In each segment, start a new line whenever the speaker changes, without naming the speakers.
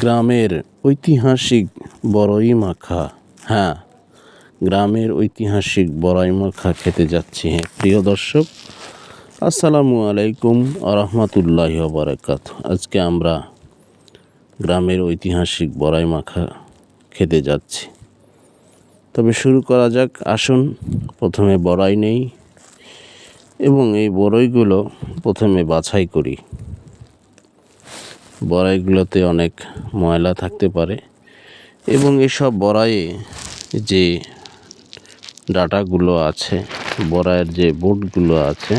গ্রামের ঐতিহাসিক বড়ই মাখা। হ্যাঁ গ্রামের ঐতিহাসিক বড়াই মাখা খেতে যাচ্ছি হ্যাঁ প্রিয় দর্শক। আসসালামু আলাইকুম আরহামতুল্লাহ বারাকাত আজকে আমরা গ্রামের ঐতিহাসিক বড়াই মাখা খেতে যাচ্ছি। তবে শুরু করা যাক, আসুন, প্রথমে বড়াই নেই এবং এই বড়ইগুলো প্রথমে বাছাই করি। বড়াইগুলোতে অনেক ময়লা থাকতে পারে এবং এসব বড়াইয়ে যে ডাটাগুলো আছে, বড়াইয়ের যে বোটগুলো আছে,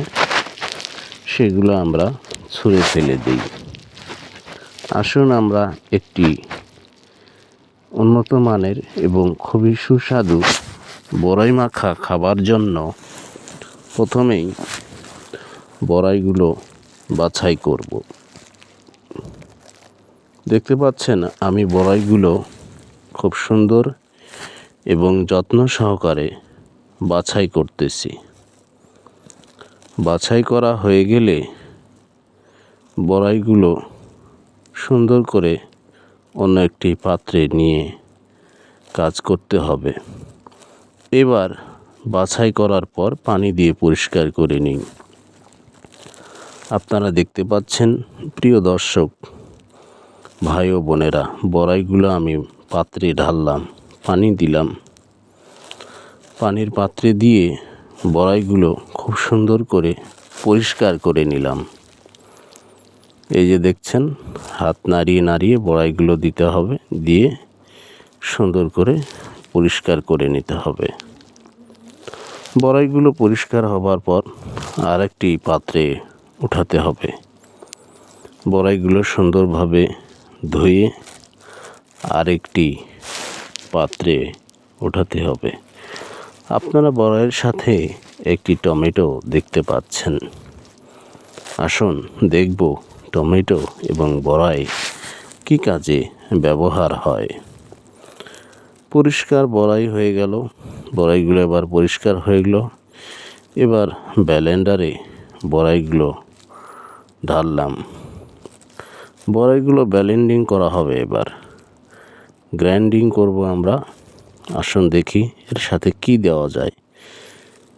সেগুলো আমরা ছুঁড়ে ফেলে দিই। আসুন আমরা একটি উন্নত মানের এবং খুবই সুস্বাদু বড়াই মাখা খাবার জন্য প্রথমেই বড়াইগুলো বাছাই করব। দেখতে পাচ্ছেন আমি বড়াইগুলো খুব সুন্দর এবং যত্ন সহকারে বাছাই করতেছি। বাছাই করা হয়ে গেলে বড়াইগুলো সুন্দর করে অন্য একটি পাত্রে নিয়ে কাজ করতে হবে। এবার বাছাই করার পর পানি দিয়ে পরিষ্কার করে নিন। আপনারা দেখতে পাচ্ছেন, প্রিয় দর্শক ভাই ও বোনেরা, বড়াইগুলো আমি পাত্রে ঢাললাম, পানি দিলাম। পানির পাত্রে দিয়ে বড়াইগুলো খুব সুন্দর করে পরিষ্কার করে নিলাম। এই যে দেখছেন, হাত নাড়িয়ে নাড়িয়ে বড়াইগুলো দিতে হবে, দিয়ে সুন্দর করে পরিষ্কার করে নিতে হবে। বড়াইগুলো পরিষ্কার হবার পর আরেকটি পাত্রে উঠাতে হবে। বড়াইগুলো সুন্দরভাবে ধুয়ে আরেকটি পাত্রে ওঠাতে হবে। আপনারা বড়াইয়ের সাথে একটি টমেটো দেখতে পাচ্ছেন। আসুন দেখব টমেটো এবং বড়াই কী কাজে ব্যবহার হয়। পরিষ্কার বড়াই হয়ে গেল। বড়াইগুলো এবার পরিষ্কার হয়ে গেল। এবার ব্যালেন্ডারে বড়াইগুলো ঢাললাম। বড়াইগুলো ব্যালেন্ডিং করা হবে এবার। গ্রাইন্ডিং করব আমরা। আসুন দেখি এর সাথে কি দেওয়া যায়।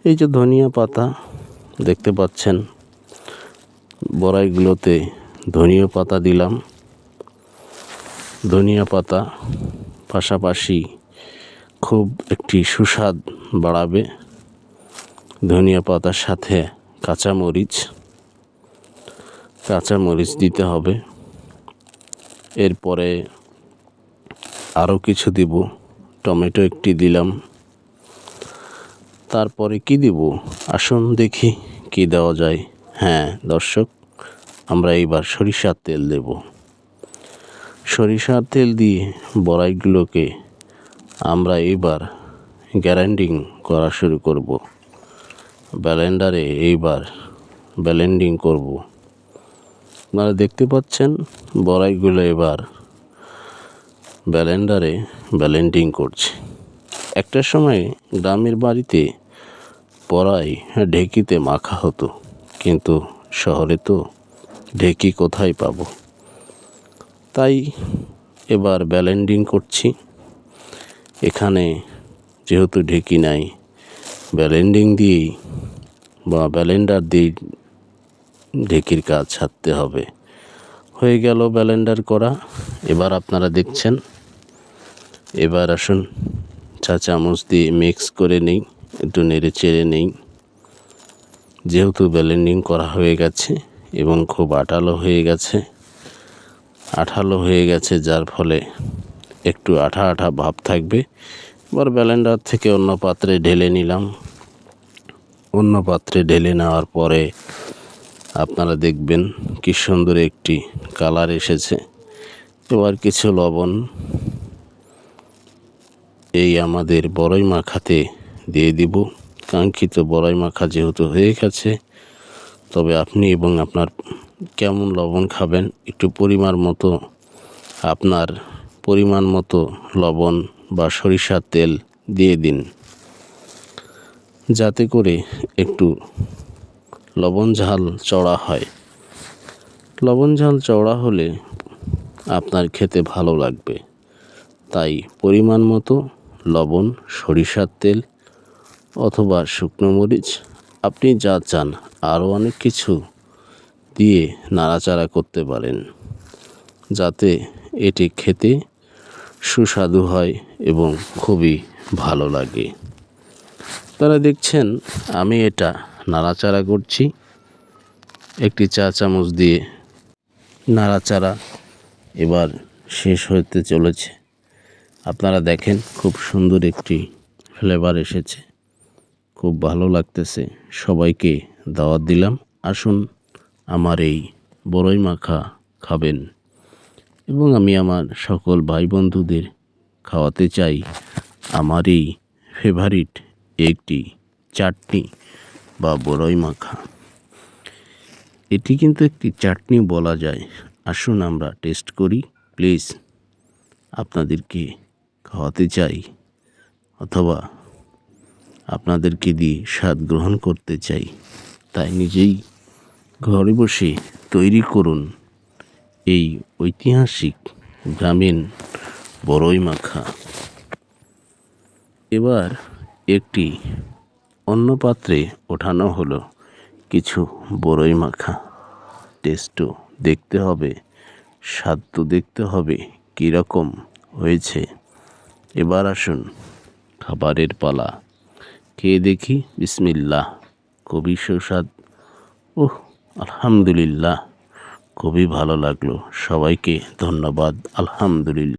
এই যে ধনিয়া পাতা, দেখতে পাচ্ছেন, বড়াইগুলোতে ধনিয়া পাতা দিলাম। ধনিয়া পাতা পাশাপাশি খুব একটি সুস্বাদ বাড়াবে ধনিয়া পাতার সাথে কাঁচামরিচ। কাঁচামরিচ দিতে হবে। এরপরে আরও কিছু দিব। টমেটো একটি দিলাম। তারপরে কি দিব? আসুন দেখি কি দেওয়া যায়। হ্যাঁ দর্শক, আমরা এইবার সরিষার তেল দেব। সরিষার তেল দিয়ে বড়াইগুলোকে আমরা এইবার গ্যারান্ডিং করা শুরু করব। ব্যালেন্ডারে এইবার ব্যালেন্ডিং করব। আপনারা দেখতে পাচ্ছেন বড়াইগুলো এবার ব্যালেন্ডারে ব্যালেন্ডিং করছে। একটা সময় গ্রামের বাড়িতে পড়াই ঢেকিতে মাখা হতো, কিন্তু শহরে তো ঢেকি কোথায় পাবো? তাই এবার ব্যালেন্ডিং করছি। এখানে যেহেতু ঢেকি নাই, ব্যালেন্ডিং দিয়েই বা ব্যালেন্ডার দিয়েই ঢেকির কাজ ছাড়তে হবে। হয়ে গেল ব্যালেন্ডার করা। এবার আপনারা দেখছেন। এবার আসুন, চা চামচ দিয়ে মিক্স করে নিই, একটু নেড়ে চেড়ে নিই। যেহেতু ব্যালেন্ডিং করা হয়ে গেছে এবং খুব আঠালো হয়ে গেছে, আঠালো হয়ে গেছে, যার ফলে একটু আঠা আঠা ভাব থাকবে। এবার ব্যালেন্ডার থেকে অন্য পাত্রে ঢেলে নিলাম। অন্য পাত্রে ঢেলে নেওয়ার পরে আপনারা দেখবেন কি সুন্দর একটি কালার এসেছে। এবার কিছু লবণ এই আমাদের বড়ই মাখাতে দিয়ে দিব। কাঙ্ক্ষিত বড়ই মাখা যেহেতু হয়ে গেছে, তবে আপনি এবং আপনার কেমন লবণ খাবেন, একটু পরিমাণ মতো আপনার পরিমাণ মতো লবণ বা সরিষার তেল দিয়ে দিন। যাতে করে একটু লবণ ঝাল চড়া হয়। লবণ ঝাল চওড়া হলে আপনার খেতে ভালো লাগবে। তাই পরিমাণ মতো লবণ, সরিষার তেল অথবা শুকনো মরিচ আপনি যা চান আরও অনেক কিছু দিয়ে নাড়াচাড়া করতে পারেন। যাতে এটি খেতে সুস্বাদু হয় এবং খুবই ভালো লাগে। তারা দেখছেন আমি এটা নাড়াচাড়া করছি। একটি চা চামচ দিয়ে নাড়াচাড়া এবার শেষ হতে চলেছে। আপনারা দেখেন খুব সুন্দর একটি ফ্লেভার এসেছে। খুব ভালো লাগতেছে। সবাইকে দাওয়াত দিলাম। আসুন আমার এই বড়ই মাখা খাবেন। এবং আমি আমার সকল ভাই বন্ধুদের খাওয়াতে চাই। আমার এই ফেভারিট একটি চাটনি। বা বড়ই মাখা। এটি কিন্তু একটি চাটনি বলা যায়। আসুন আমরা টেস্ট করি। প্লিজ আপনাদেরকে খাওয়াতে চাই অথবা আপনাদেরকে দিয়ে স্বাদ গ্রহণ করতে চাই। তাই নিজেই ঘরে বসে তৈরি করুন এই ঐতিহাসিক গ্রামীণ বড়ই মাখা। এবার একটি অন্য পাত্রে ওঠানো হলো কিছু বড়ই মাখা। টেস্টও দেখতে হবে স্বাদ তো দেখতে হবে কীরকম হয়েছে। এবার আসুন খাবারের পালা। খেয়ে দেখি, বিসমিল্লাহ, খুবই সুস্বাদ। ওহ আলহামদুলিল্লাহ, খুবই ভালো লাগল। সবাইকে ধন্যবাদ, আলহামদুলিল্লাহ।